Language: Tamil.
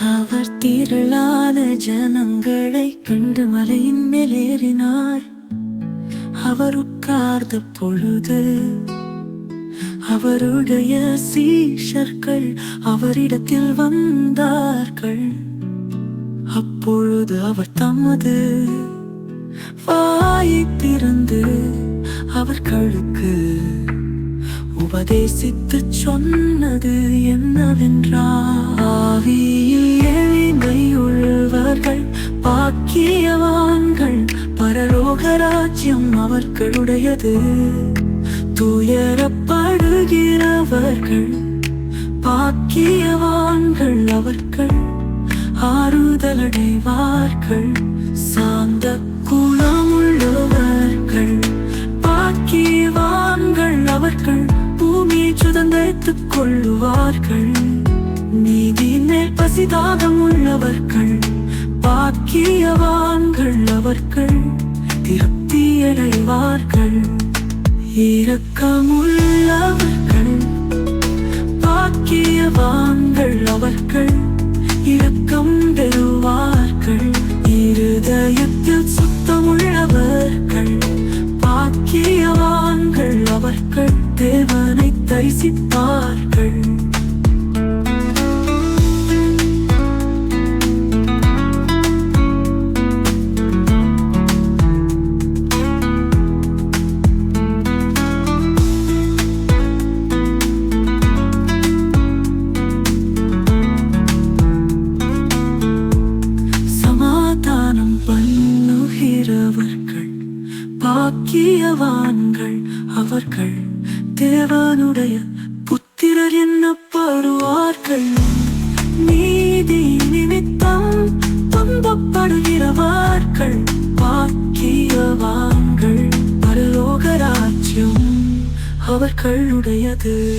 அவர் திரளான ஜனங்களை கண்டு மலையின் மேலேறினார் அவர் உட்கார்ந்த பொழுது அவருடைய சீஷர்கள் அவரிடத்தில் வந்தார்கள். அப்பொழுது அவர் தமது வாயை திறந்து அவர்களுக்கு உபதேசித்து சொன்னது என்னவென்றால் ராஜ்யம் அவர்களுடையது. துயரப்படுகிறவர்கள் பாக்கியவான்கள் அவர்கள் ஆறுதலடைவார்கள். சாந்த குணமுள்ளவர்கள் பாக்கியவான்கள் அவர்கள் பூமியை சுதந்திரத்துக் கொள்ளுவார்கள். நீதினே பசிதாகம் உள்ளவர்கள் பாக்கியவான்கள் அவர்கள். திருப்தியடைவார்கள் இரக்கமுள்ளவர்கள் பாக்கியவான்கள் அவர்கள் இரக்கம் பெறுவார்கள் இருதயத்தில் சுத்தமுள்ளவர்கள் பாக்கியவான்கள் அவர்கள் தேவனை தரிசிப்பார்கள் பாக்கியவான்கள் அவர்கள். தேவனுடைய புத்திரர் என்னப்படுவார்கள். நீதி நிமித்தம் துன்பப்படுகிறவார்கள். பாக்கியவான்கள் பரலோக ராஜ்யம் அவர்களுடையது.